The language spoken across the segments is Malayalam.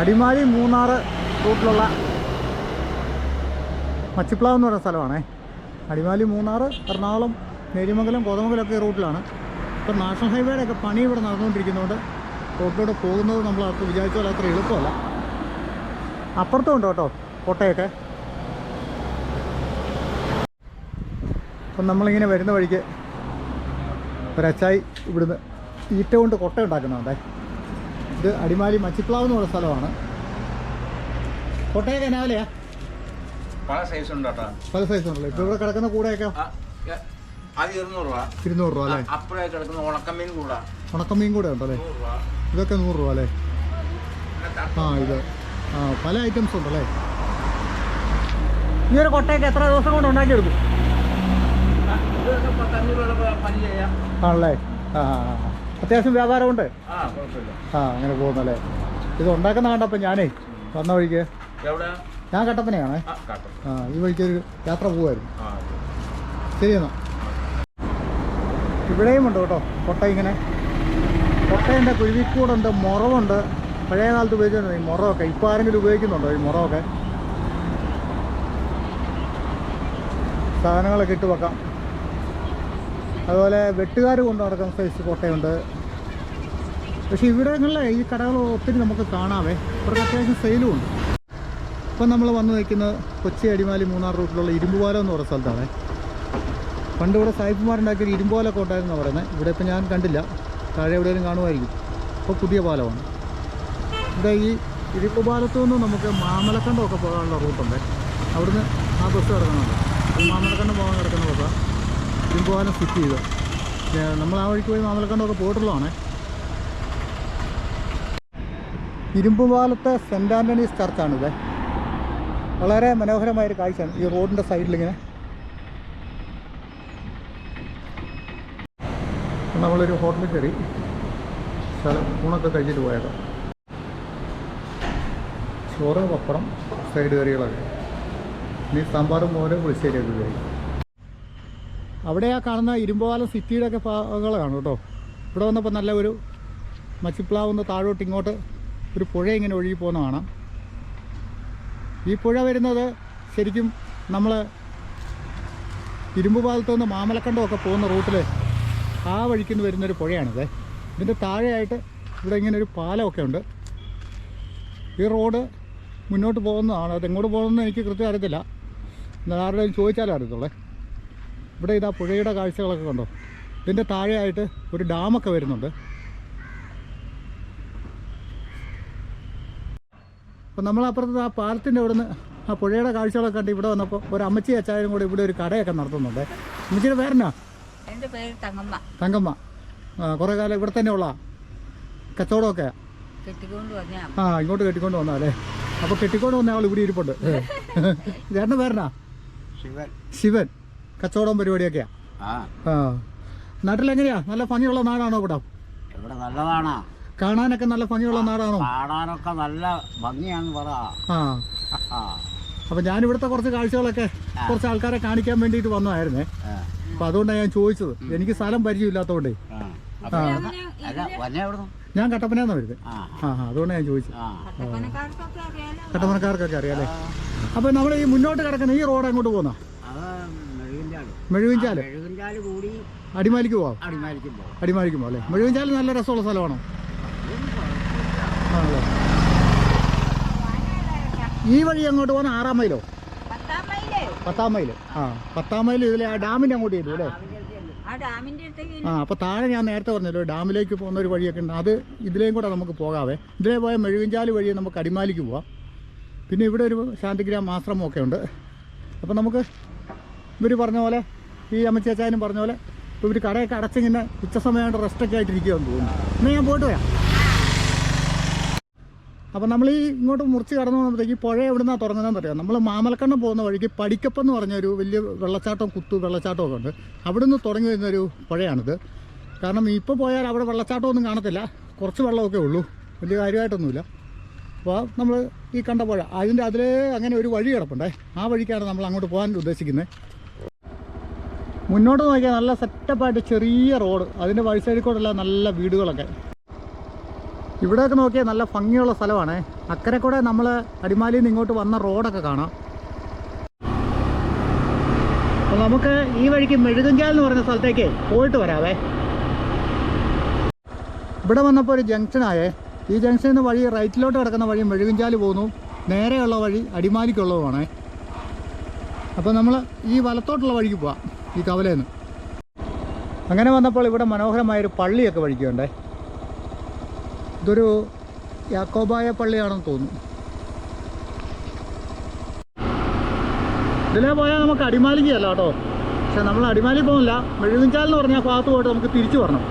അടിമാലി മൂന്നാർ റൂട്ടിലുള്ള മച്ചിപ്ലാവ് എന്ന് പറയുന്ന സ്ഥലമാണേ. അടിമാലി മൂന്നാർ എറണാകുളം നേരിമംഗലം കോതമംഗലമൊക്കെ റൂട്ടിലാണ്. ഇപ്പം നാഷണൽ ഹൈവേയുടെ ഒക്കെ പണി ഇവിടെ നടന്നുകൊണ്ടിരിക്കുന്നതുകൊണ്ട് റോഡിലൂടെ പോകുന്നത് നമ്മൾ അത് വിചാരിച്ച പോലെ അത്ര എളുപ്പമല്ല. അപ്പുറത്തും ഉണ്ട് കേട്ടോ കോട്ടയൊക്കെ. അപ്പം നമ്മളിങ്ങനെ വരുന്ന വഴിക്ക് ഒരച്ചായി ഇവിടുന്ന് ഈറ്റ കൊണ്ട് കൊട്ട ഉണ്ടാക്കുന്നുണ്ടേ ഇത് അടിമാലി മച്ചിപ്ലാവ് എന്ന് പറഞ്ഞ സ്ഥലമാണ്. കൊട്ടയൊക്കെ എന്നാലെയാ പല സൈസ് ഉണ്ട് കേട്ടോ പല സൈസ് ഉണ്ടല്ലോ? ഇപ്പൊ ഇവിടെ കിടക്കുന്ന കൂടെയൊക്കെ? അത് ഇരുന്നൂറ് രൂപ. ഇരുന്നൂറ് രൂപ അല്ലേ? അപ്പുറേ കിടക്കുന്ന ഉണക്കമീൻ കൂടാ. ഉണക്കമീൻ കൂടെ ഉണ്ടല്ലേ? ഇതൊക്കെ നൂറ് രൂപ അല്ലേ? ആ ഇത്. ആ പല ഐറ്റംസ് ഉണ്ടല്ലേ? ഈ ഒരു കൊട്ടയൊക്കെ എത്ര ദിവസം കൊണ്ട് ഉണ്ടാക്കിയെടുക്കും? ആണല്ലേ? ആ ആ, ആ. അത്യാവശ്യം വ്യാപാരമുണ്ട്. ആ അങ്ങനെ പോകുന്നല്ലേ? ഇത് ഉണ്ടാക്കുന്ന കണ്ടപ്പോൾ ഞാനേ വന്ന വഴിക്ക് ഞാൻ കട്ടപ്പനയാണേ. ആ ഈ വഴിക്ക് ഒരു യാത്ര പോവായിരുന്നു. ആ ശരി എന്നാ. ഇവിടെയും ഉണ്ട് കേട്ടോ കൊട്ട ഇങ്ങനെ. കൊട്ടയുണ്ട് കുരുവിക്കൂടുണ്ട് മുറവുണ്ട്. പഴയ കാലത്ത് ഉപയോഗിച്ചിട്ടുണ്ട് ഈ മുറമൊക്കെ ഇപ്പോൾ ആരെങ്കിലും ഉപയോഗിക്കുന്നുണ്ടോ ഈ മുറമൊക്കെ സാധനങ്ങളൊക്കെ ഇട്ട് വെക്കാം. അതുപോലെ വെട്ടുകാർ കൊണ്ട് നടക്കുന്ന സൈസ് കോട്ടയുണ്ട്. പക്ഷേ ഇവിടങ്ങളിലെ ഈ കടകൾ ഒത്തിരി നമുക്ക് കാണാവേ. ഇവർക്ക് അത്യാവശ്യം സെയിലും ഉണ്ട്. ഇപ്പം നമ്മൾ വന്ന് നിൽക്കുന്നത് കൊച്ചി അടിമാലി മൂന്നാർ റൂട്ടിലുള്ള ഇരുമ്പുപാലം എന്ന് പറയുന്ന സ്ഥലത്താണ്. പണ്ട് ഇവിടെ സായിപ്പുമാരുണ്ടാക്കിയ ഇരുമ്പുപാല ഉണ്ടായിരുന്നു പറയുന്നത്. ഇവിടെ ഇപ്പം ഞാൻ കണ്ടില്ല. താഴെ എവിടെയെങ്കിലും കാണുമായിരിക്കും. ഇപ്പോൾ പുതിയ പാലമാണ്. ഇവിടെ ഈ ഇരുമ്പുപാലത്തു നിന്ന് നമുക്ക് മാമലക്കണ്ടമൊക്കെ പോകാനുള്ള റൂട്ടുണ്ട്. അവിടുന്ന് ആ ബസ് കിടക്കുന്നുണ്ട്. മാമലക്കണ്ടം പോകാൻ കിടക്കുന്ന ബസ്സാണ് ഇരുമ്പ് സ്റ്റിച്ച് ചെയ്തു. നമ്മൾ ആ വഴിക്ക് പോയി മാമലക്കണ്ടൊക്കെ പോയിട്ടുള്ളതാണേ. ഇരുമ്പുപാലത്തെ സെന്റ് ആന്റണീസ് ചർച്ചാണിത്. വളരെ മനോഹരമായൊരു കാഴ്ചയാണ് ഈ റോഡിന്റെ സൈഡിലിങ്ങനെ. നമ്മളൊരു ഹോട്ടലിൽ കയറി സ്ഥലം ഊണൊക്കെ കഴിച്ചിട്ട് പോയത് ചോറ് പപ്പടം സൈഡ് കറികളൊക്കെ. ഇനി സാമ്പാറും മോര് പുളിശ്ശേരിയൊക്കെ കഴിക്കും അവിടെ ആ കാണുന്ന ഇരുമ്പുപാലം സിറ്റിയുടെ ഒക്കെ ഭാഗങ്ങളാണ് കേട്ടോ. ഇവിടെ വന്നപ്പോൾ നല്ല ഒരു മച്ചിപ്ലാവുന്ന താഴോട്ട് ഇങ്ങോട്ട് ഒരു പുഴ ഇങ്ങനെ ഒഴുകി പോകുന്ന കാണാം. ഈ പുഴ വരുന്നത് ശരിക്കും നമ്മൾ ഇരുമ്പുപാലത്തു നിന്ന് മാമലക്കണ്ടമൊക്കെ പോകുന്ന റൂട്ടിൽ ആ വഴിക്ക് നിന്ന് വരുന്നൊരു പുഴയാണിത്. ഇതിന്റെ താഴെയായിട്ട് ഇവിടെ ഇങ്ങനെ ഒരു പാലമൊക്കെ ഉണ്ട്. ഈ റോഡ് മുന്നോട്ട് പോകുന്നതാണ്. അതെങ്ങോട്ട് പോകുന്നതെന്ന് എനിക്ക് കൃത്യം അറിയത്തില്ല. എന്നാൽ ആരുടെയും ചോദിച്ചാലും അറിയത്തുള്ളേ. ഇവിടെ ഇതാ പുഴയുടെ കാഴ്ചകളൊക്കെ കണ്ടോ? ഇതിന്റെ താഴെയായിട്ട് ഒരു ഡാമൊക്കെ വരുന്നുണ്ട്. അപ്പോൾ നമ്മളപ്പുറത്ത് ആ പാലത്തിന്റെ അവിടുന്ന് ആ പുഴയുടെ കാഴ്ചകളൊക്കെ കണ്ട് ഇവിടെ വന്നപ്പോൾ ഒരു അമ്മച്ചി അച്ചായനും കൂടെ ഇവിടെ ഒരു കടയൊക്കെ നടത്തുന്നുണ്ട്. അമ്മച്ചിയുടെ പേരെന്നാ? എന്റെ പേര് തങ്കമ്മ. തങ്കമ്മ. ആ കുറേ കാലം ഇവിടെ തന്നെ ഉള്ള കച്ചവടമൊക്കെ? ആ ഇങ്ങോട്ട് കെട്ടിക്കൊണ്ട് വന്നാ അല്ലേ? അപ്പോൾ കെട്ടിക്കൊണ്ട് വന്ന ആൾ ഇവിടെ ഇരിപ്പുണ്ട്. ചേട്ടന്റെ പേരെന്നാ? ശിവൻ. ശിവൻ. കച്ചവടം പരിപാടിയൊക്കെയാ. ആ. നാട്ടിലെങ്ങനെയാ? നല്ല ഭംഗിയുള്ള നാടാണോ ഇവിടെ? ഇവിടെ നല്ലതാണ്. കാണാനൊക്കെ നല്ല ഭംഗിയുള്ള നാടാണോ? കാണാനൊക്കെ നല്ല ഭംഗിയാന്ന് പറ. ആ. അപ്പോൾ ഞാൻ ഇവിടുത്തെ കുറച്ച് കാഴ്ചകളൊക്കെ കുറച്ച് ആൾക്കാരെ കാണിക്കാൻ വേണ്ടിയിട്ട് വന്നതായിരുന്നേ. അപ്പൊ അപ്പോൾ അതുകൊണ്ടാണ് ഞാൻ ചോദിച്ചത്. എനിക്ക് സ്ഥലം പരിചയമില്ലാത്തോണ്ടേ. അപ്പൊ ഞാൻ കട്ടപ്പനയെന്നാണ് വരുന്നത് ആ. അതുകൊണ്ടാണ് ഞാൻ ചോദിച്ചത്. ആ. കട്ടപ്പനക്കാർക്കൊക്കെ അറിയാം അല്ലേ? അപ്പോൾ നമ്മൾ ഈ മുന്നോട്ട് കിടക്കുന്ന ഈ റോഡ് എങ്ങോട്ട് പോകുന്ന അത് മെഴുകിൻചാൽ കൂടി. അടിമാലിക്ക് പോവാം. അടിമാലിക്ക് അടിമാലിക്ക് പോകാം അല്ലേ? മെഴുവിൻചാൽ നല്ല രസമുള്ള സ്ഥലമാണോ? ആണല്ലേ? ഈ വഴി അങ്ങോട്ട് പോകാൻ ആറാം മൈലോ? പത്താം മൈൽ. ആ പത്താം മൈൽ ഇതിലെ ആ ഡാമിന്റെ അങ്ങോട്ട് ചെയ്തു അല്ലേ? ആ അപ്പോൾ താഴെ ഞാൻ നേരത്തെ പറഞ്ഞല്ലോ ഡാമിലേക്ക് പോകുന്ന ഒരു വഴിയൊക്കെ ഉണ്ട്. അത് ഇതിലേയും കൂടെ നമുക്ക് പോകാവേ. ഇതിലേ പോയ മെഴുകിഞ്ചാൽ വഴി നമുക്ക് അടിമാലിക്ക് പോവാം. പിന്നെ ഇവിടെ ഒരു ശാന്തിഗ്രാം ആശ്രമമൊക്കെ ഉണ്ട്. അപ്പോൾ നമുക്ക് ഇവർ പറഞ്ഞ പോലെ ഈ അമ്മച്ചേച്ചാനും പറഞ്ഞ പോലെ ഇപ്പോൾ ഇവർ കടയൊക്കെ അടച്ചിങ്ങനെ ഉച്ച സമയമായിട്ട് റെസ്റ്റൊക്കെ ആയിട്ടിരിക്കുകയെന്ന് തോന്നുന്നു. എന്നാൽ ഞാൻ പോയിട്ട് വരാം. അപ്പോൾ നമ്മൾ ഈ ഇങ്ങോട്ട് മുറിച്ച് കടന്നു പോകുമ്പോഴത്തേക്ക് ഈ പുഴ എവിടെ നിന്നാണ് തുടങ്ങുന്നതെന്ന് അറിയാം? നമ്മൾ മാമലക്കണ്ണം പോകുന്ന വഴിക്ക് പടിക്കപ്പം എന്ന് പറഞ്ഞൊരു വലിയ വെള്ളച്ചാട്ടം കുത്തു വെള്ളച്ചാട്ടമൊക്കെ ഉണ്ട്. അവിടെ നിന്ന് തുടങ്ങി വരുന്നൊരു പുഴയാണിത്. കാരണം ഇപ്പോൾ പോയാൽ അവിടെ വെള്ളച്ചാട്ടമൊന്നും കാണത്തില്ല. കുറച്ച് വെള്ളമൊക്കെ ഉള്ളൂ. വലിയ കാര്യമായിട്ടൊന്നുമില്ല. അപ്പോൾ നമ്മൾ ഈ കണ്ട പുഴ അതിന്റെ അതിലേ അങ്ങനെ ഒരു വഴി കിടപ്പുണ്ടേ. ആ വഴിക്കാണ് നമ്മൾ അങ്ങോട്ട് പോകാൻ ഉദ്ദേശിക്കുന്നത് മുന്നോട്ട് നോക്കിയാൽ നല്ല സെറ്റപ്പായിട്ട് ചെറിയ റോഡ് അതിന്റെ വഴി സൈഡിൽ കൂടെല്ലാം നല്ല വീടുകളൊക്കെ. ഇവിടെയൊക്കെ നോക്കിയാൽ നല്ല ഭംഗിയുള്ള സ്ഥലമാണ്. അക്കരെ കൂടെ നമ്മൾ അടിമാലിയിൽ നിന്ന് ഇങ്ങോട്ട് വന്ന റോഡൊക്കെ കാണാം. അപ്പോൾ നമുക്ക് ഈ വഴിക്ക് മെഴുകുഞ്ചാൽ എന്ന് പറഞ്ഞ സ്ഥലത്തേക്ക് പോയിട്ട് വരാവേ. ഇവിടെ വന്നപ്പോൾ ഒരു ജംഗ്ഷനായേ ഈ ജംഗ്ഷനിൽ നിന്ന് വഴി റൈറ്റിലോട്ട് കിടക്കുന്ന വഴി മെഴുകുഞ്ചാൽ പോകുന്നു. നേരെയുള്ള വഴി അടിമാലിക്കുള്ളതുമാണ്. അപ്പോൾ നമ്മൾ ഈ വലത്തോട്ടുള്ള വഴിക്ക് പോവാം. ഈ കവലയിൽ നിന്ന്. അങ്ങനെ വന്നപ്പോൾ ഇവിടെ മനോഹരമായൊരു പള്ളിയൊക്കെ വഴിക്കുണ്ടേ. ഇതൊരു യാക്കോബായ പള്ളിയാണെന്ന് തോന്നുന്നു. ഇതിലേ പോയാൽ നമുക്ക് അടിമാലിക്കല്ല കേട്ടോ. പക്ഷെ നമ്മൾ അടിമാലി പോകുന്നില്ല മെഴുകുഞ്ചാൽ എന്ന് പറഞ്ഞാൽ ഭാഗത്ത് പോയിട്ട് നമുക്ക് തിരിച്ചു വരണം.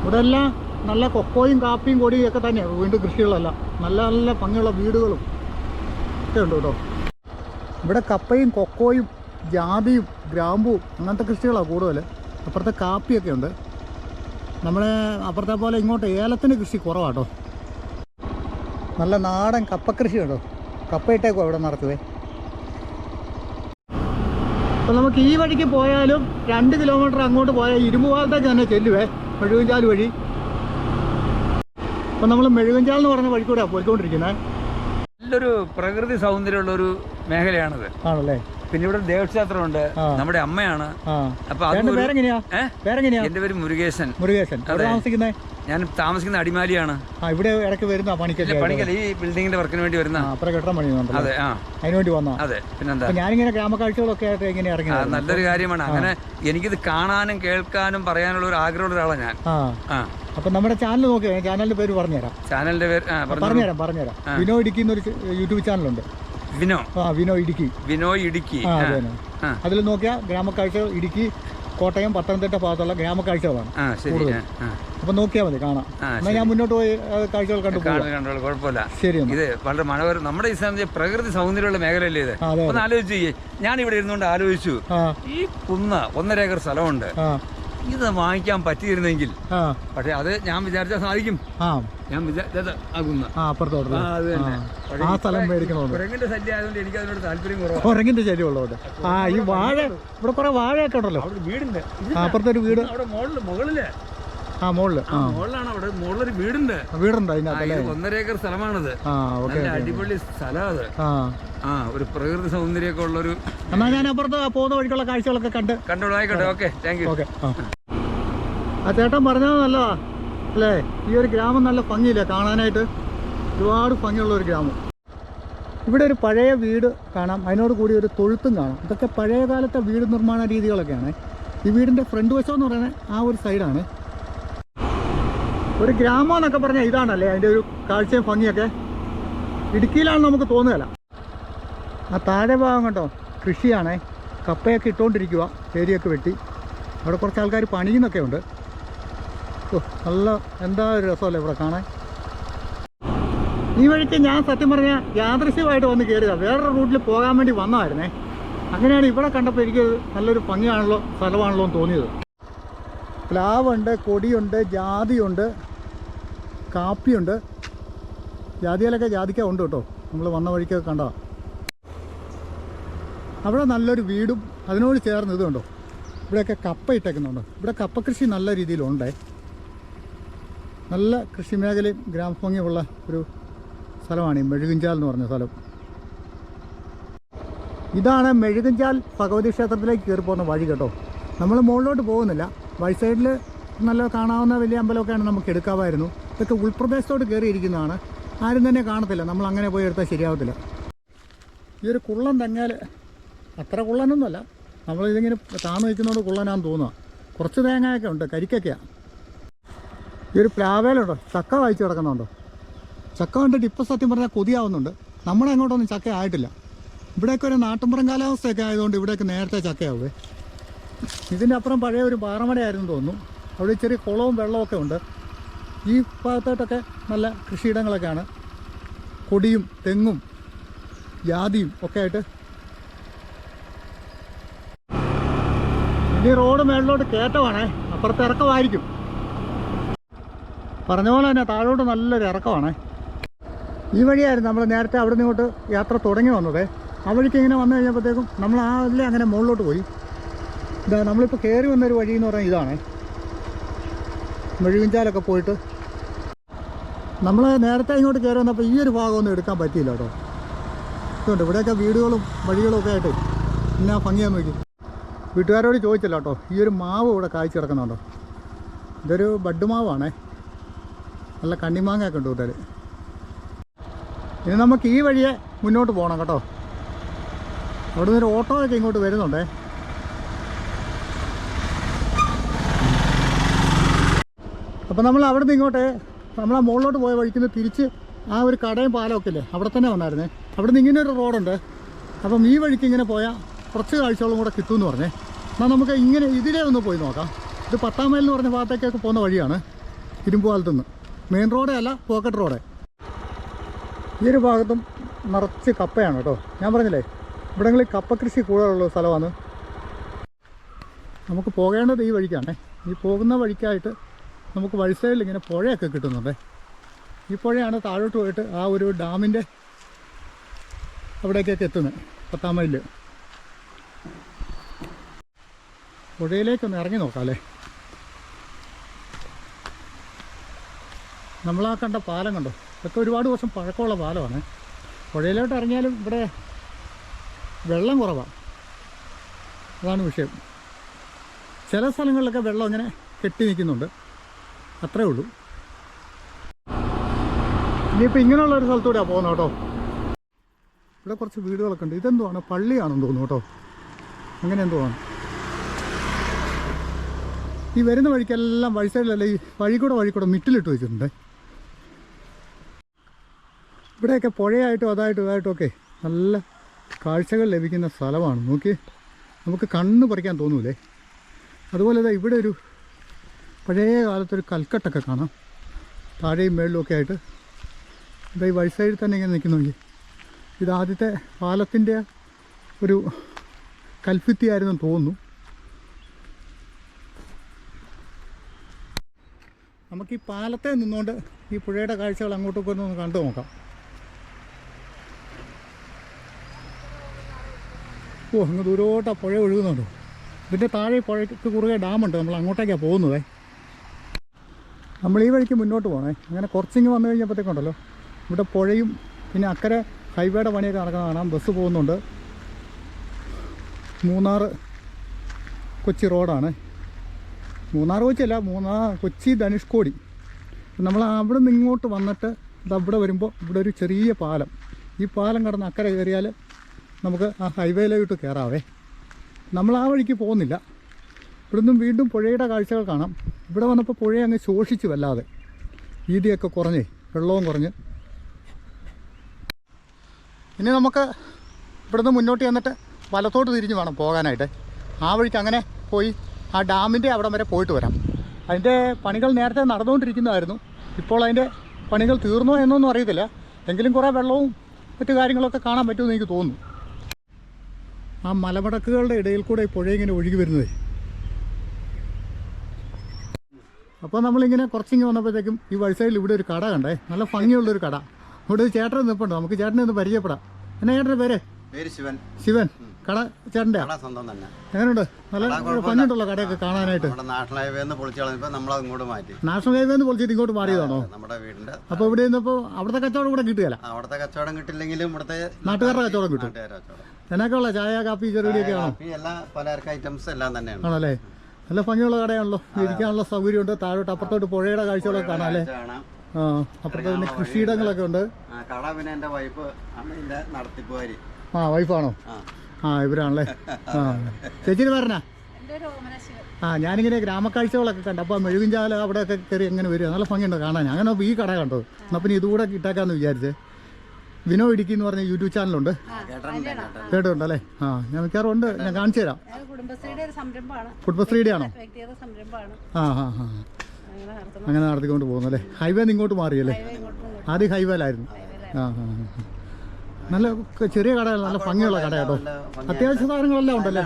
ഇവിടെ എല്ലാം നല്ല കൊക്കോയും കാപ്പിയും കൊടിയും ഒക്കെ തന്നെയാണ് വീണ്ടും കൃഷികളല്ല. നല്ല നല്ല ഭംഗിയുള്ള വീടുകളും ഒക്കെ ഉണ്ട് കേട്ടോ. ഇവിടെ കപ്പയും കൊക്കോയും ജാതിയും ഗ്രാമ്പുവും അങ്ങനത്തെ കൃഷികളാണ് കൂടുതൽ അപ്പുറത്തെ കാപ്പിയൊക്കെ ഉണ്ട്. നമ്മളെ അപ്പുറത്തെ പോലെ ഇങ്ങോട്ട് ഏലത്തിന് കൃഷി കുറവാട്ടോ നല്ല നാടൻ കപ്പ കൃഷി കേട്ടോ കപ്പയിട്ടേക്കോ ഇവിടെ നടത്തുവേ അപ്പം നമുക്ക് ഈ വഴിക്ക് പോയാലും രണ്ട് കിലോമീറ്റർ അങ്ങോട്ട് പോയാൽ ഇരുമ്പുപാലത്തേക്ക് തന്നെ ചെല്ലുവേ മെഴുകുഞ്ചാൽ വഴി. അപ്പം നമ്മൾ മെഴുകുഞ്ചാൽ എന്ന് പറഞ്ഞ വഴി കൂടെയാണ് പോയിക്കൊണ്ടിരിക്കുന്നത് നല്ലൊരു പ്രകൃതി സൗന്ദര്യമുള്ള ഒരു മേഖലയാണിത്. ആണല്ലേ? പിന്നെ ഇവിടെ ദേവക്ഷേത്രമുണ്ട്. ഉണ്ട് നമ്മുടെ അമ്മയാണ്. അപ്പൊ എന്റെ പേര് മുരുകേശൻ. മുരുകേശൻ. താമസിക്കുന്നേ? ഞാൻ താമസിക്കുന്ന അടിമാലിയാണ്. ഇവിടെ ഇടയ്ക്ക് വരുന്ന പണിക്കൊക്കെ പണിക്കല്ല ഈ ബിൽഡിങ്ങിന്റെ വർക്കിന് വേണ്ടി വരുന്ന. കെട്ടാൻ പണിയുന്നുണ്ടല്ലോ അതെ ആ. അതിന് വേണ്ടി വന്നാ അതെ പിന്നെന്താ? ഞാനിങ്ങനെ ഗ്രാമക്കാഴ്ചകളൊക്കെ ആയിട്ട് ഇങ്ങനെ ഇറങ്ങി നല്ലൊരു കാര്യമാണ്. അങ്ങനെ എനിക്കിത് കാണാനും കേൾക്കാനും പറയാനുള്ള ഒരു ആഗ്രഹമുള്ള ഒരാളാണ് ഞാൻ. അപ്പൊ നമ്മുടെ ചാനൽ നോക്കിയാൽ ചാനലിന്റെ പേര് പറഞ്ഞുതരാം. ചാനലിന്റെ പേര് പറഞ്ഞു. പറഞ്ഞുതരാം. പറഞ്ഞുതരാം വിനോ ഇടുക്കി എന്നൊരു യൂട്യൂബ് ചാനലുണ്ട് വിനോ. ആ വിനോ ഇടുക്കി. വിനോയ് ഇടുക്കി. ആ അതെ. അതിൽ നോക്കിയാൽ ഗ്രാമക്കാഴ്ചകൾ ഇടുക്കി കോട്ടയം പത്തനംതിട്ട ഭാഗത്തുള്ള ഗ്രാമക്കാഴ്ചകളാണ് കൂടുതൽ. അപ്പൊ നോക്കിയാൽ മതി കാണാം. എന്നാ ഞാൻ മുന്നോട്ട് പോയി കാഴ്ചകൾ കണ്ടു കുഴപ്പമില്ല. ശരി ഇത് വളരെ മനോഹരം നമ്മുടെ ഈ സമയത്ത് പ്രകൃതി സൗന്ദര്യമുള്ള മേഖലയല്ലേ ഇത്? ഒന്ന് ആലോചിച്ച് ഞാൻ ഇവിടെ ഇരുന്നുകൊണ്ട് ആലോചിച്ചു. ഈ കുന്ന് ഒന്നര ഏക്കർ സ്ഥലമുണ്ട്. ഇത് വാങ്ങിക്കാൻ പറ്റിയിരുന്നെങ്കിൽ. പക്ഷെ അത് ഞാൻ വിചാരിച്ചാൽ സാധിക്കും. ഞാൻ വിചാരിച്ചത് ആ സ്ഥലം കുരങ്ങിന്റെ ശല്യം ആയതുകൊണ്ട് എനിക്ക് അതിനോട് താല്പര്യം കുറവാണ്. ഉറങ്ങിന്റെ ശല്യമുള്ളതുകൊണ്ട് ആ ഈ വാഴ ഇവിടെ കുറെ വാഴയൊക്കെ ഉണ്ടല്ലോ. വീടുണ്ട്. ആ അപ്പുറത്തെ ഒരു വീട്. അവിടെ മുകളിൽ മുകളിൽ. ആ മുകളിൽ ആ ആ. മുകളിലാണ് അവിടെ മുകളിലൊരു വീടുണ്ട്. വീടുണ്ട് ഒന്നര ഏക്കർ സ്ഥലമാണത്. നല്ല അടിപൊളി സ്ഥലമാണ് ആ. ഒരു പ്രകൃതി സൗന്ദര്യമൊക്കെ ഉള്ളൊരു എന്നാൽ ഞാൻ അപ്പുറത്ത് പോകുന്ന വഴിക്കുള്ള കാഴ്ചകളൊക്കെ കണ്ട് കണ്ടോളൂ ആയിക്കോട്ടെ ഓക്കെ താങ്ക് യു ഓക്കെ ആ. ചേട്ടൻ പറഞ്ഞത് നല്ലതാ അല്ലേ? ഈ ഒരു ഗ്രാമം നല്ല ഭംഗിയില്ലേ കാണാനായിട്ട്? ഒരുപാട് ഭംഗിയുള്ള ഒരു ഗ്രാമം. ഇവിടെ ഒരു പഴയ വീട് കാണാം അതിനോട് കൂടി ഒരു തൊഴുത്തും കാണാം. ഇതൊക്കെ പഴയ കാലത്തെ വീട് നിർമ്മാണ രീതികളൊക്കെയാണ്. ഈ വീടിന്റെ ഫ്രണ്ട് വശം എന്ന് പറയുന്നത് ആ ഒരു സൈഡാണ് ഒരു ഗ്രാമം എന്നൊക്കെ പറഞ്ഞാൽ ഇതാണല്ലേ അതിന്റെ ഒരു കാഴ്ചയും ഭംഗിയൊക്കെ? ഇടുക്കിയിലാണ് നമുക്ക് തോന്നുകയല്ല ആ താഴെ ഭാഗം കണ്ടോ? കൃഷിയാണേ. കപ്പയൊക്കെ ഇട്ടുകൊണ്ടിരിക്കുക ചേരിയൊക്കെ വെട്ടി. അവിടെ കുറച്ച് ആൾക്കാർ പണിയുന്നൊക്കെ ഉണ്ട്. ഓ നല്ല എന്താ ഒരു രസമല്ലേ ഇവിടെ കാണാൻ? ഈ വഴിക്ക് ഞാൻ സത്യം പറഞ്ഞാൽ യാദൃശ്യമായിട്ട് വന്ന് കയറിയതാണ് വേറൊരു റൂട്ടിൽ പോകാൻ വേണ്ടി വന്നതായിരുന്നേ. അങ്ങനെയാണ് ഇവിടെ കണ്ടപ്പോൾ എനിക്ക് നല്ലൊരു ഭംഗിയാണല്ലോ സ്ഥലമാണല്ലോ എന്ന് തോന്നിയത്. പ്ലാവുണ്ട് കൊടിയുണ്ട് ജാതിയുണ്ട്. കാപ്പിയുണ്ട്. ജാതിയിലൊക്കെ ജാതിക്ക ഉണ്ട് കേട്ടോ. നമ്മൾ വന്ന വഴിക്കൊക്കെ കണ്ട അവിടെ നല്ലൊരു വീടും അതിനോട് ചേർന്ന് ഇതുണ്ടോ ഇവിടെയൊക്കെ കപ്പ ഇട്ടേക്കുന്നുണ്ട്. ഇവിടെ കപ്പ കൃഷി നല്ല രീതിയിലുണ്ട്. നല്ല കൃഷി മേഖലയും ഗ്രാമഭംഗിയുള്ള ഒരു സ്ഥലമാണ് ഈ മെഴുകുഞ്ചാൽ എന്ന് പറഞ്ഞ സ്ഥലം. ഇതാണ് മെഴുകുഞ്ചാൽ ഭഗവതി ക്ഷേത്രത്തിലേക്ക് കയറി പോകുന്ന വഴി കേട്ടോ. നമ്മൾ മുകളിലോട്ട് പോകുന്നില്ല. വഴി സൈഡിൽ നല്ല കാണാവുന്ന വലിയ അമ്പലമൊക്കെയാണ് നമുക്ക് എടുക്കാമായിരുന്നു. ഇതൊക്കെ ഉൾപ്രദേശത്തോട്ട് കയറിയിരിക്കുന്നതാണ്. ആരും തന്നെ കാണത്തില്ല. നമ്മൾ അങ്ങനെ പോയി എടുത്താൽ ശരിയാവത്തില്ല. ഈ ഒരു കുള്ളൻ തങ്ങാൽ അത്ര കുള്ളനൊന്നുമല്ല. നമ്മളിതിങ്ങനെ താന്ന് വയ്ക്കുന്നതുകൊണ്ട് കുള്ളനാന്ന് തോന്നുക കുറച്ച് തേങ്ങയൊക്കെ ഉണ്ട്. കരിക്കൊക്കെയാണ് ഈ ഒരു പ്ലാവേലുണ്ടോ? ചക്ക വായിച്ചു കിടക്കുന്നുണ്ടോ? ചക്ക കണ്ടിട്ട് ഇപ്പം സത്യം പറഞ്ഞാൽ കൊതിയാവുന്നുണ്ട്. നമ്മുടെ അങ്ങോട്ടൊന്നും ചക്ക ആയിട്ടില്ല. ഇവിടെയൊക്കെ ഒരു നാട്ടുമ്പുറം കാലാവസ്ഥയൊക്കെ ആയതുകൊണ്ട് ഇവിടെയൊക്കെ നേരത്തെ ചക്കയാവേ. ഇതിന്റെ അപ്പുറം പഴയ ഒരു പാറമടയായിരുന്നു തോന്നുന്നു. അവിടെ ചെറിയ കുളവും വെള്ളമൊക്കെ ഉണ്ട്. ഈ ഭാഗത്തോട്ടൊക്കെ നല്ല കൃഷിയിടങ്ങളൊക്കെയാണ്. കൊടിയും തെങ്ങും ജാതിയും ഒക്കെ ആയിട്ട് ഇനി റോഡ് മേളിലോട്ട് കയറ്റമാണേ. അപ്പുറത്ത് ഇറക്കമായിരിക്കും. പറഞ്ഞ പോലെ തന്നെ താഴോട്ട് നല്ലൊരു ഇറക്കമാണേ. ഈ വഴിയായിരുന്നു നമ്മൾ നേരത്തെ അവിടെ നിന്ന് ഇങ്ങോട്ട് യാത്ര തുടങ്ങി വന്നത്. ആ വഴിക്ക് ഇങ്ങനെ വന്നു കഴിഞ്ഞപ്പോഴത്തേക്കും നമ്മൾ ആ അതിലെ അങ്ങനെ മുകളിലോട്ട് പോയി. ഇതാ നമ്മളിപ്പോൾ കയറി വന്നൊരു വഴി എന്ന് പറഞ്ഞാൽ ഇതാണേ. മെഴുകുഞ്ചാലൊക്കെ പോയിട്ട് നമ്മൾ നേരത്തെ ഇങ്ങോട്ട് കയറി വന്നപ്പോൾ ഈ ഒരു ഭാഗമൊന്നും എടുക്കാൻ പറ്റിയില്ല കേട്ടോ. ഇതുണ്ട് ഇവിടെയൊക്കെ വീടുകളും വഴികളും ഒക്കെ ആയിട്ട് എന്നാ ഭംഗിയാൻ നോക്കി വീട്ടുകാരോട് ചോദിച്ചില്ല കേട്ടോ ഈ ഒരു മാവ് ഇവിടെ കായ്ച്ചു കിടക്കുന്നുണ്ടോ? ഇതൊരു ബഡ് മാവാണേ. നല്ല കണ്ണിമാങ്ങയൊക്കെ ഉണ്ട് കൂട്ടുകാർ ഇനി നമുക്ക് ഈ വഴിയെ മുന്നോട്ട് പോകണം കേട്ടോ. അവിടെ നിന്നൊരു ഓട്ടോയൊക്കെ ഇങ്ങോട്ട് വരുന്നുണ്ടേ. അപ്പോൾ നമ്മൾ അവിടെ നിന്ന് ഇങ്ങോട്ട് നമ്മൾ ആ മുകളിലോട്ട് പോയ വഴിക്ക് നിന്ന് തിരിച്ച് ആ ഒരു കടയും പാലമൊക്കെ ഇല്ലേ? അവിടെ തന്നെ വന്നായിരുന്നേ. അവിടെ നിന്ന് ഇങ്ങനെ ഒരു റോഡുണ്ട്. അപ്പം ഈ വഴിക്ക് ഇങ്ങനെ പോയാൽ കുറച്ച് കാഴ്ചകളും കൂടെ കിട്ടുമെന്ന് പറഞ്ഞേ. എന്നാൽ നമുക്ക് ഇങ്ങനെ ഇതിലേ ഒന്ന് പോയി നോക്കാം. ഇത് പത്താം മൈൽ എന്ന് പറഞ്ഞ ഭാഗത്തേക്കൊക്കെ പോകുന്ന വഴിയാണ് ഇരുമ്പുകാലത്ത് നിന്ന്. മെയിൻ റോഡേ അല്ല പോക്കറ്റ് റോഡേ. ഈ ഒരു ഭാഗത്തും നിറച്ച് കപ്പയാണ് കേട്ടോ. ഞാൻ പറഞ്ഞില്ലേ ഇവിടങ്ങളിൽ കപ്പ കൃഷി കൂടുതലുള്ള സ്ഥലമാണ്. നമുക്ക് പോകേണ്ടത് ഈ വഴിക്കാണേ. ഈ പോകുന്ന വഴിക്കായിട്ട് നമുക്ക് വഴി സൈഡിൽ ഇങ്ങനെ പുഴയൊക്കെ കിട്ടുന്നുണ്ട്. ഈ പുഴയാണ് താഴോട്ട് പോയിട്ട് ആ ഒരു ഡാമിന്റെ അവിടേക്കൊക്കെ എത്തുന്നത്. പത്താം മൈലിൽ പുഴയിലേക്കൊന്ന് ഇറങ്ങി നോക്കാം അല്ലേ നമ്മളാ കണ്ട പാലം കണ്ടോ? ഇതൊക്കെ ഒരുപാട് വർഷം പഴക്കമുള്ള പാലമാണ്. പുഴയിലോട്ട് ഇറങ്ങിയാലും ഇവിടെ വെള്ളം കുറവാണ് അതാണ് വിഷയം. ചില സ്ഥലങ്ങളിലൊക്കെ വെള്ളം ഇങ്ങനെ കെട്ടി നിൽക്കുന്നുണ്ട്. അത്രേ ഉള്ളൂ. ഇനിയിപ്പോൾ ഇങ്ങനെയുള്ള ഒരു സ്ഥലത്തൂടെയാണ് പോകുന്നത് കേട്ടോ. ഇവിടെ കുറച്ച് വീടുകളൊക്കെ ഉണ്ട്. ഇതെന്തുവാണ്? പള്ളിയാണെന്ന് തോന്നുന്നു കേട്ടോ. അങ്ങനെ എന്തോ ആണ് ഈ വരുന്ന വഴിക്കെല്ലാം വഴി സൈഡിലല്ല ഈ വഴി കൂടെ വഴി കൂടെ മിറ്റിലിട്ട് വെച്ചിട്ടുണ്ട്. ഇവിടെയൊക്കെ പുഴയായിട്ടും അതായിട്ടും ഇതായിട്ടും ഒക്കെ നല്ല കാഴ്ചകൾ ലഭിക്കുന്ന സ്ഥലമാണ്. നോക്കി നമുക്ക് കണ്ണ് പറിക്കാൻ തോന്നൂലേ. അതുപോലെ ഇവിടെ ഒരു പഴയ കാലത്തൊരു കൽക്കട്ടൊക്കെ കാണാം. താഴെയും മേളിലുമൊക്കെ ആയിട്ട്. ഇതാ ഈ വഴി സൈഡിൽ തന്നെ ഇങ്ങനെ നിൽക്കുന്നു നോക്കി ഇത് ആദ്യത്തെ പാലത്തിന്റെ ഒരു കൽഭിത്തിയായിരുന്നു തോന്നുന്നു. നമുക്ക് ഈ പാലത്തെ നിന്നുകൊണ്ട് ഈ പുഴയുടെ കാഴ്ചകൾ അങ്ങോട്ടൊക്കെ ഒന്ന് കണ്ടു നോക്കാം. ഓ അങ്ങ് ദൂരോട്ടാ പുഴ ഒഴുകുന്നുണ്ടോ. ഇതിന്റെ താഴെ പുഴയ്ക്ക് കുറുകെ ഡാമുണ്ട്. നമ്മൾ അങ്ങോട്ടേക്കാണ് പോകുന്നതേ. നമ്മൾ ഈ വഴിക്ക് മുന്നോട്ട് പോകണേ അങ്ങനെ കുറച്ചിങ്ങ് വന്നു കഴിഞ്ഞപ്പോഴത്തേക്കുണ്ടല്ലോ ഇവിടെ പുഴയും പിന്നെ അക്കരെ ഹൈവേയുടെ പണിയൊക്കെ നടക്കുന്ന കാണാം. ബസ് പോകുന്നുണ്ട്. മൂന്നാർ കൊച്ചി റോഡാണ്. മൂന്നാർ കൊച്ചിയല്ല മൂന്നാർ കൊച്ചി ധനുഷ്കോടി നമ്മൾ അവിടെ നിന്ന് ഇങ്ങോട്ട് വന്നിട്ട് ഇത് അവിടെ വരുമ്പോൾ ഇവിടെ ഒരു ചെറിയ പാലം. ഈ പാലം കടന്ന് അക്കരെ കയറിയാൽ നമുക്ക് ആ ഹൈവേയിലോട്ട് കയറാവേ നമ്മൾ ആ വഴിക്ക് പോകുന്നില്ല. ഇവിടെ നിന്നും വീണ്ടും പുഴയുടെ കാഴ്ചകൾ കാണാം. ഇവിടെ വന്നപ്പോൾ പുഴ അങ്ങ് ശോഷിച്ചു വല്ലാതെ. വീതിയൊക്കെ കുറഞ്ഞേ വെള്ളവും കുറഞ്ഞ്. ഇനി നമുക്ക് ഇവിടുന്ന് മുന്നോട്ട് ചെന്നിട്ട് വലത്തോട്ട് തിരിഞ്ഞ് വേണം പോകാനായിട്ട്. ആ വഴിക്ക് അങ്ങനെ പോയി ആ ഡാമിന്റെ അവിടം വരെ പോയിട്ട് വരാം. അതിന്റെ പണികൾ നേരത്തെ നടന്നുകൊണ്ടിരിക്കുന്നതായിരുന്നു. ഇപ്പോൾ അതിന്റെ പണികൾ തീർന്നോ എന്നൊന്നും അറിയത്തില്ല. എങ്കിലും കുറേ വെള്ളവും മറ്റു കാര്യങ്ങളൊക്കെ കാണാൻ പറ്റുമെന്ന് എനിക്ക് തോന്നുന്നു. ആ മലമടക്കുകളുടെ ഇടയിൽ കൂടെ ഈ പുഴ ഇങ്ങനെ ഒഴുകി വരുന്നതേ. അപ്പോൾ നമ്മളിങ്ങനെ കുറച്ചിങ്ങ് വന്നപ്പോഴത്തേക്കും ഈ വഴി സൈഡിൽ ഇവിടെ ഒരു കട കണ്ടേ. നല്ല ഭംഗിയുള്ളൊരു കട. ഇവിടെ ഒരു ചേട്ടൻ നിൽപ്പുണ്ട് നമുക്ക് ചേട്ടനെ ഒന്ന് പരിചയപ്പെടാം. എന്നാ ചേട്ടന്റെ പേര്? പേര് ശിവൻ. ശിവൻ. കട ചേട്ടന്റെ കട എങ്ങനെയുണ്ട്? നല്ല കട ഭംഗിയുണ്ടല്ലോ കടയൊക്കെ കാണാനായിട്ട്. നാഷണൽ ഹൈവേ നമ്മളത് ഇങ്ങോട്ട് മാറ്റി. നാഷണൽ ഹൈവേ നിന്ന് പൊളിച്ചിട്ട് ഇങ്ങോട്ട് മാറിയതാണോ? നമ്മുടെ വീടിന്റെ അപ്പോൾ ഇവിടെ നിന്നപ്പോൾ അവിടുത്തെ കച്ചവടം ഇവിടെ കിട്ടുകയല്ല. അവിടുത്തെ കച്ചവടം കിട്ടില്ലെങ്കിലും ഇവിടുത്തെ നാട്ടുകാരുടെ കച്ചവടം കിട്ടും. എന്നൊക്കെയുള്ള ചായ കാപ്പി ചെറുകടിയൊക്കെ ആണോ? എല്ലാ പലചരക്ക് ഐറ്റംസ് എല്ലാം തന്നെയാണ്. ആണല്ലേ? നല്ല ഭംഗിയുള്ള കടയാണല്ലോ. ഇരിക്കാനുള്ള സൗകര്യമുണ്ട്. താഴോട്ട് അപ്പുറത്തോട്ട് പുഴയുടെ കാഴ്ചകളൊക്കെ കാണാം അല്ലേ? ആ അപ്പുറത്ത് പിന്നെ കൃഷിയിടങ്ങളൊക്കെ ഉണ്ട്. കട പിന്നെ എന്റെ വൈഫ് നടത്തിപ്പുകാരി. ആ വൈഫാണോ ആ. ആ ഇവരാണല്ലേ? ആ. ചേച്ചിന് പറഞ്ഞാ ആ ഞാനിങ്ങനെ ഗ്രാമക്കാഴ്ചകളൊക്കെ കണ്ടു. അപ്പോൾ മെഴുകുംചാല അവിടെയൊക്കെ കയറി എങ്ങനെ വരിക നല്ല ഭംഗിയുണ്ട് കാണാൻ. അങ്ങനെ ഈ കട കണ്ടത്. എന്നാൽ പിന്നെ ഇതുകൂടെ ഇട്ടേക്കാന്ന് വിചാരിച്ചേ. വിനോ ഇടുക്കി എന്ന് പറഞ്ഞ യൂട്യൂബ് ചാനലുണ്ട്. കേട്ടിട്ടുണ്ട്? കേട്ടിട്ടുണ്ട്. കേട്ടിട്ടുണ്ടല്ലേ? ആ ഞാൻ മിക്കാറുണ്ട് ഞാൻ കാണിച്ചു തരാം. കുടുംബശ്രീയുടെ ഒരു സംരംഭമാണ്. കുടുംബശ്രീയുടെ ആണോ സംരംഭമാണ്. ആ ആ ആ. അങ്ങനെ നടത്തിക്കൊണ്ട് പോകുന്നു നടത്തിക്കൊണ്ട് പോകുന്നല്ലേ? ഹൈവേ ഇങ്ങോട്ട് മാറിയല്ലേ? ആദ്യം ഹൈവേലായിരുന്നു. ആ ആ. നല്ല ചെറിയ കടയാണ് നല്ല ഭംഗിയുള്ള കട കേട്ടോ. അത്യാവശ്യ സാധനങ്ങളെല്ലാം ഉണ്ടല്ലേ?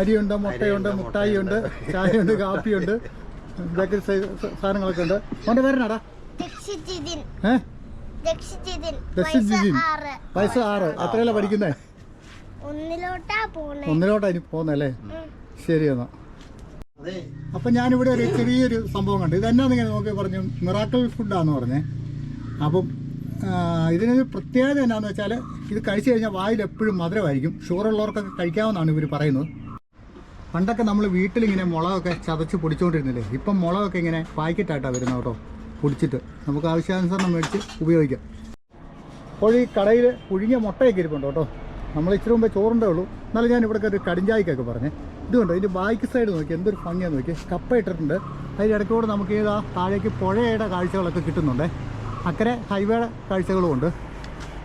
അരിയുണ്ട് മുട്ടയുണ്ട് മുട്ടായി ഉണ്ട് ചായയുണ്ട് കാപ്പിയുണ്ട്. ബേക്കറി സാധനങ്ങളൊക്കെ ഉണ്ട്. അവന്റെ പേരെന്നാടാ? ഏഹ് ദക്ഷിജിതിൻ. വയസ്സ് ആറ്. എത്രയല്ല പഠിക്കുന്നേ? ഒന്നിലോട്ടാ പോണേ. ഒന്നിലോട്ടാ ഇനി പോകുന്നല്ലേ ശരി എന്നാ. അപ്പൊ ഞാനിവിടെ ഒരു ചെറിയൊരു സംഭവം കണ്ടു. ഇതെന്നാന്ന് നിങ്ങൾ നോക്കി പറഞ്ഞു? മിറാക്കിൾ ഫുഡാന്ന് പറഞ്ഞേ. അപ്പം ഇതിനൊരു പ്രത്യേകത എന്നാന്ന് വെച്ചാൽ ഇത് കഴിച്ചു കഴിഞ്ഞാൽ വായിൽ എപ്പോഴും മധുരമായിരിക്കും. ഷുഗർ ഉള്ളവർക്കൊക്കെ കഴിക്കാമെന്നാണ് ഇവർ പറയുന്നത്. പണ്ടൊക്കെ നമ്മൾ വീട്ടിലിങ്ങനെ മുളകൊക്കെ ചതച്ച് പൊടിച്ചുകൊണ്ടിരുന്നില്ലേ ഇപ്പം മുളകൊക്കെ ഇങ്ങനെ പാക്കറ്റായിട്ടാണ് വരുന്നത് കേട്ടോ. പൊടിച്ചിട്ട് നമുക്ക് ആവശ്യാനുസരണം മേടിച്ച് ഉപയോഗിക്കാം. അപ്പോൾ ഈ കടയിൽ പുഴുങ്ങിയ മുട്ടയൊക്കെ ഇരിപ്പുണ്ട് കേട്ടോ. നമ്മൾ ഇച്ചിരി മുമ്പേ ചോറുണ്ടേ ഉള്ളൂ. എന്നാലും ഞാൻ ഇവിടെ ഒരു കടിഞ്ചായിക്കൊക്കെ പറഞ്ഞേ. ഇതുകൊണ്ട് ഇതിന്റെ ബാക്ക് സൈഡ് നോക്കി എന്തൊരു ഭംഗിയാണ് നോക്കി. കപ്പ ഇട്ടിട്ടുണ്ട്. അതിന്റെ ഇടയ്ക്കൂടെ നമുക്ക് ഏതാ താഴേക്ക് പുഴയുടെ കാഴ്ചകളൊക്കെ കിട്ടുന്നുണ്ട്. അക്കരെ ഹൈവേയുടെ കാഴ്ചകളും ഉണ്ട്.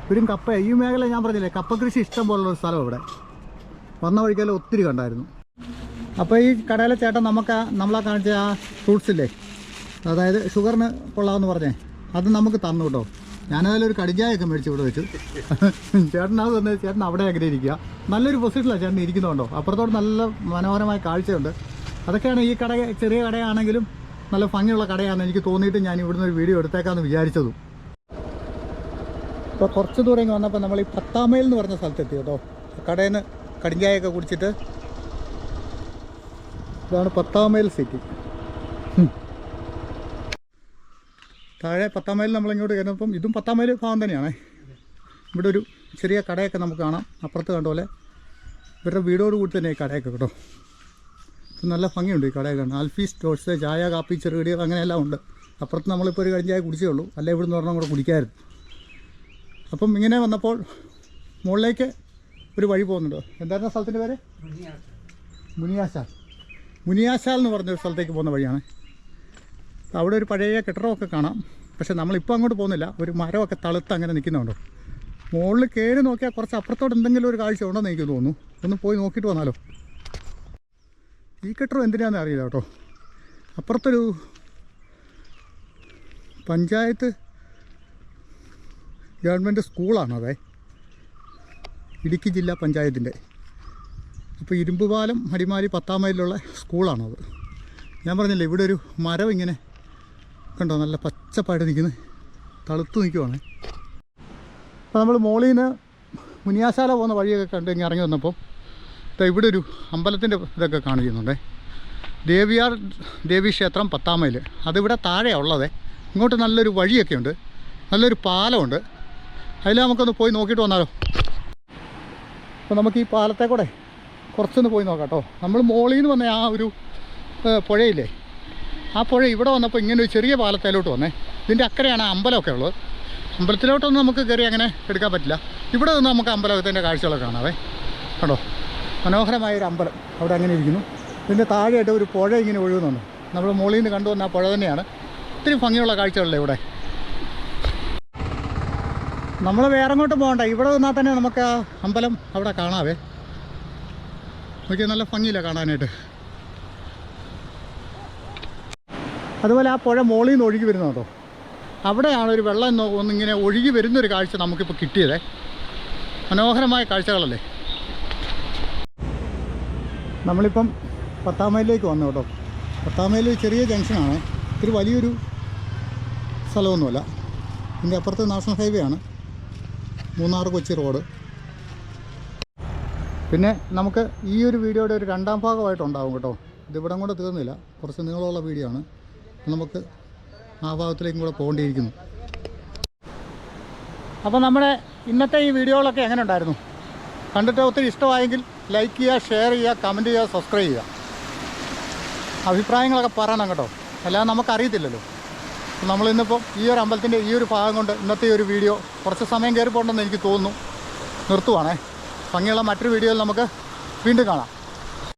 ഇവരും കപ്പ ഈ മേഖല ഞാൻ പറഞ്ഞില്ലേ കപ്പ കൃഷി ഇഷ്ടം പോലുള്ള ഒരു സ്ഥലം ഇവിടെ. വന്ന വഴിക്കെല്ലാം ഒത്തിരി കണ്ടായിരുന്നു. അപ്പോൾ ഈ കടയിലെ ചേട്ടൻ നമുക്ക് നമ്മളെ കാണിച്ച ആ ഫ്രൂട്ട്സ് ഇല്ലേ? അതായത് ഷുഗറിന് കൊള്ളാമെന്ന് പറഞ്ഞേ. അത് നമുക്ക് തന്നു കേട്ടോ. ഞാനതിൽ ഒരു കടിഞ്ചായൊക്കെ മേടിച്ച് ഇവിടെ വെച്ചു. ചേട്ടൻ അത് തന്നെ ചേട്ടൻ അവിടെ ആഗ്രഹിക്കുക നല്ലൊരു പൊസിഷനിലാണ് ചേട്ടൻ ഇരിക്കുന്നുണ്ടോ? അപ്പുറത്തോട് നല്ല മനോഹരമായ കാഴ്ചയുണ്ട്. അതൊക്കെയാണ് ഈ കട ചെറിയ കടയാണെങ്കിലും നല്ല ഭംഗിയുള്ള കടയാണെന്ന് എനിക്ക് തോന്നിയിട്ട് ഞാൻ ഇവിടുന്ന് ഒരു വീഡിയോ എടുത്തേക്കാന്ന് വിചാരിച്ചതും. ഇപ്പോൾ കുറച്ച് ദൂരം ഇങ്ങ് വന്നപ്പോൾ നമ്മൾ ഈ പത്താമയിൽ എന്ന് പറഞ്ഞ സ്ഥലത്തെത്തി കേട്ടോ. കടയിൽ നിന്ന് കടിഞ്ചായൊക്കെ കുടിച്ചിട്ട് ഇതാണ് പത്താമയിൽ സിറ്റി ഉം. പത്താം മൈലിൽ നമ്മളിങ്ങോട്ട് കയറുമ്പം ഇതും പത്താം മൈൽ ഭാഗം തന്നെയാണേ. ഇവിടെ ഒരു ചെറിയ കടയൊക്കെ നമുക്ക് കാണാം. അപ്പുറത്ത് കണ്ട പോലെ ഇവരുടെ വീടോട് കൂടി തന്നെ ഈ കടയൊക്കെ കേട്ടോ. ഇപ്പം നല്ല ഭംഗിയുണ്ട് ഈ കടയൊക്കെ കാണാൻ. ആൽഫി സ്റ്റോഴ്സ് ചായ കാപ്പി ചെറുകടികൾ അങ്ങനെയെല്ലാം ഉണ്ട്. അപ്പുറത്ത് നമ്മളിപ്പോൾ ഒരു കഴിഞ്ഞായി കുടിച്ചേ ഉള്ളൂ. അല്ലെ ഇവിടുന്ന് ഒരെണ്ണം കൂടെ കുടിക്കായിരുന്നു. അപ്പം ഇങ്ങനെ വന്നപ്പോൾ മുകളിലേക്ക് ഒരു വഴി പോകുന്നുണ്ട്. എന്തായിരുന്നു സ്ഥലത്തിന്റെ പേര്? മുനിയാശാൽ മുനിയാശാൽ എന്ന് പറഞ്ഞൊരു സ്ഥലത്തേക്ക് പോകുന്ന വഴിയാണ്. അവിടെ ഒരു പഴയ കെട്ടിടമൊക്കെ കാണാം. പക്ഷെ നമ്മളിപ്പോൾ അങ്ങോട്ട് പോകുന്നില്ല. ഒരു മരമൊക്കെ തളുത്ത് അങ്ങനെ നിൽക്കുന്നുണ്ടോ. മുകളിൽ കയറി നോക്കിയാൽ കുറച്ച് അപ്പുറത്തോട്ട് എന്തെങ്കിലും ഒരു കാഴ്ച ഉണ്ടെന്ന് എനിക്ക് തോന്നുന്നു. ഒന്ന് പോയി നോക്കിയിട്ട് വന്നാലോ? ഈ കെട്ടിടം എന്തിനാണെന്ന് അറിയില്ല കേട്ടോ. അപ്പുറത്തൊരു പഞ്ചായത്ത് ഗവൺമെന്റ് സ്കൂളാണ് അതെ. ഇടുക്കി ജില്ലാ പഞ്ചായത്തിന്റെ അപ്പോൾ ഇരുമ്പുപാലം അടിമാലി പത്താം മൈലിലുള്ള സ്കൂളാണത്. ഞാൻ പറഞ്ഞില്ലേ ഇവിടെ ഒരു മരം ഇങ്ങനെ കണ്ടോ നല്ല പച്ചപ്പായിട്ട് നിൽക്കുന്നത് തളുത്ത് നിൽക്കുവാണ്. അപ്പോൾ നമ്മൾ മോളിൽ നിന്ന് മുനിയാശാല പോകുന്ന വഴിയൊക്കെ കണ്ട് ഇങ്ങനെ ഇറങ്ങി വന്നപ്പോൾ ഇവിടെ ഒരു അമ്പലത്തിന്റെ ഇതൊക്കെ കാണിക്കുന്നുണ്ടേ. ദേവിയാർ ദേവി ക്ഷേത്രം പത്താം മൈൽ. അതിവിടെ താഴെയാണ് ഉള്ളത്. ഇങ്ങോട്ട് നല്ലൊരു വഴിയൊക്കെ ഉണ്ട്. നല്ലൊരു പാലമുണ്ട്. അതിൽ നമുക്കൊന്ന് പോയി നോക്കിയിട്ട് വന്നാലോ? അപ്പോൾ നമുക്ക് ഈ പാലത്തെ കൂടെ കുറച്ചൊന്ന് പോയി നോക്കാം കേട്ടോ. നമ്മൾ മോളിൽ നിന്ന് വന്ന ആ ഒരു പുഴയില്ലേ? ആ പുഴ ഇവിടെ വന്നപ്പോൾ ഇങ്ങനെ ഒരു ചെറിയ പാലത്തേലോട്ട് വന്നേ. ഇതിന്റെ അക്കരെയാണ് അമ്പലമൊക്കെ ഉള്ളത്. അമ്പലത്തിലോട്ടൊന്നും നമുക്ക് കയറി അങ്ങനെ എടുക്കാൻ പറ്റില്ല. ഇവിടെ നിന്ന് നമുക്ക് അമ്പലത്തിന്റെ കാഴ്ചകളൊക്കെ കാണാവേ. കണ്ടോ? മനോഹരമായ ഒരു അമ്പലം അവിടെ അങ്ങനെ ഇരിക്കുന്നു. ഇതിന്റെ താഴെയായിട്ട് ഒരു പുഴ ഇങ്ങനെ ഒഴുകുന്നുണ്ട്. നമ്മൾ മുകളിൽ നിന്ന് കണ്ടുവന്ന ആ പുഴ തന്നെയാണ്. ഒത്തിരി ഭംഗിയുള്ള കാഴ്ചകളല്ലേ ഇവിടെ? നമ്മൾ വേറെ അങ്ങോട്ട് പോകണ്ട. ഇവിടെ നിന്നാൽ തന്നെ നമുക്ക് ആ അമ്പലം അവിടെ കാണാവേ. നോക്കിയാൽ നല്ല ഭംഗിയില്ല കാണാനായിട്ട്? അതുപോലെ ആ പുഴ മോളിൽ നിന്ന് ഒഴുകി വരുന്ന കേട്ടോ. അവിടെയാണ് ഒരു വെള്ളം ഒന്നിങ്ങനെ ഒഴുകി വരുന്നൊരു കാഴ്ച നമുക്കിപ്പോൾ കിട്ടിയതേ. മനോഹരമായ കാഴ്ചകളല്ലേ? നമ്മളിപ്പം പത്താം മൈലിലേക്ക് വന്നു കേട്ടോ. പത്താം മൈലിൽ ചെറിയ ജംഗ്ഷനാണ്. ഇത്തിരി വലിയൊരു സ്ഥലമൊന്നുമല്ല. ഇതിന്റെ അപ്പുറത്ത് നാഷണൽ ഹൈവേ ആണ്. മൂന്നാർ കൊച്ചി റോഡ്. പിന്നെ നമുക്ക് ഈ ഒരു വീഡിയോയുടെ ഒരു രണ്ടാം ഭാഗമായിട്ടുണ്ടാവും കേട്ടോ. ഇതിവിടം കൊണ്ട് തീർന്നില്ല. കുറച്ച് നീളമുള്ള വീഡിയോ ആണ്. നമുക്ക് ആ ഭാഗത്തിലേക്കും കൂടെ പോകേണ്ടിയിരിക്കുന്നു. അപ്പോൾ നമ്മുടെ ഇന്നത്തെ ഈ വീഡിയോകളൊക്കെ എങ്ങനെ ഉണ്ടായിരുന്നു കണ്ടിട്ട് ഒത്തിരി ഇഷ്ടമായെങ്കിൽ ലൈക്ക് ചെയ്യുക ഷെയർ ചെയ്യുക കമന്റ് ചെയ്യുക സബ്സ്ക്രൈബ് ചെയ്യുക. അഭിപ്രായങ്ങളൊക്കെ പറയണം കേട്ടോ. അല്ലാതെ നമുക്കറിയത്തില്ലല്ലോ. നമ്മളിന്നിപ്പോൾ ഈ ഒരു അമ്പലത്തിന്റെ ഈ ഒരു ഭാഗം കൊണ്ട് ഇന്നത്തെ ഒരു വീഡിയോ കുറച്ച് സമയം കയറിപ്പോണ്ടെന്ന് എനിക്ക് തോന്നുന്നു. നിർത്തുവാണേ. ഭംഗിയുള്ള മറ്റൊരു വീഡിയോയിൽ നമുക്ക് വീണ്ടും കാണാം.